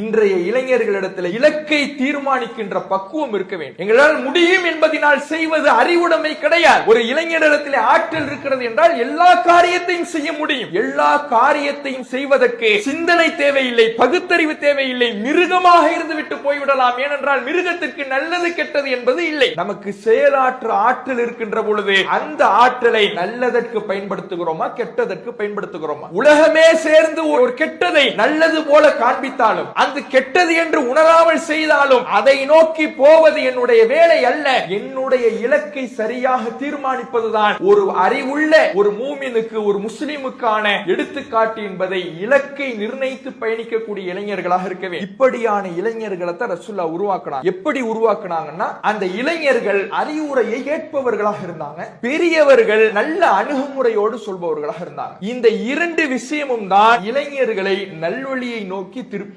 இன்றைய இளைஞர்களிடத்தில் இலக்கை தீர்மானிக்கின்ற பக்குவம் இருக்க வேண்டும். எங்களால் முடியும் என்பதனால் செய்வது அறிவுடைமை கிடையாது. ஒரு இளைஞரிடத்தில் ஆற்றல் இருக்கிறது என்றால் எல்லா காரியத்தையும் செய்ய முடியும். எல்லா காரியத்தையும் செய்வதற்கு சிந்தனை தேவையில்லை பகுத்தறிவு தேவையில்லை மிருகமாக இருந்து விட்டு போய்விடலாம். ஏனென்றால் மிருகத்திற்கு நல்லது கெட்டது என்பது இல்லை. நமக்கு செயலாற்ற ஆற்றல் இருக்கின்ற பொழுது அந்த ஆற்றலை நல்லதற்கு பயன்படுத்துகிறோமா கெட்டதற்கு பயன்படுத்துகிறோமா? உலகமே சேர்ந்து ஒரு கெட்டதை நல்லது போல காண்பித்தாலும் அது கெட்டது என்று உணராமல் செய்தாலும் அதை நோக்கி போவது என்னுடைய வேலை அல்ல. என்னுடைய இலக்கை சரியாக தீர்மானிப்பதுதான் ஒரு அறிவுள்ள ஒரு மூமினுக்கு ஒரு முஸ்லிமுக்கான எடுத்துக்காட்டு என்பதை இலக்கை நிர்ணயித்து பயணிக்கக்கூடிய இளைஞர்களாக இருக்கவே இப்படியான இளைஞர்களை தான் ரசுல்லா உருவாக்கினாங்க. எப்படி உருவாக்குனாங்கன்னா அந்த இளைஞர்கள் அறிவுரையை கேட்பவர்களாக இருந்தாங்க. பெரியவர்கள் நல்ல அணுகுமுறையோடு சொல்பவர்களாக இருந்தாங்க. இந்த இரண்டு விஷயமும் தான் இளைஞர்களை நல்வழியை நோக்கி திருப்பி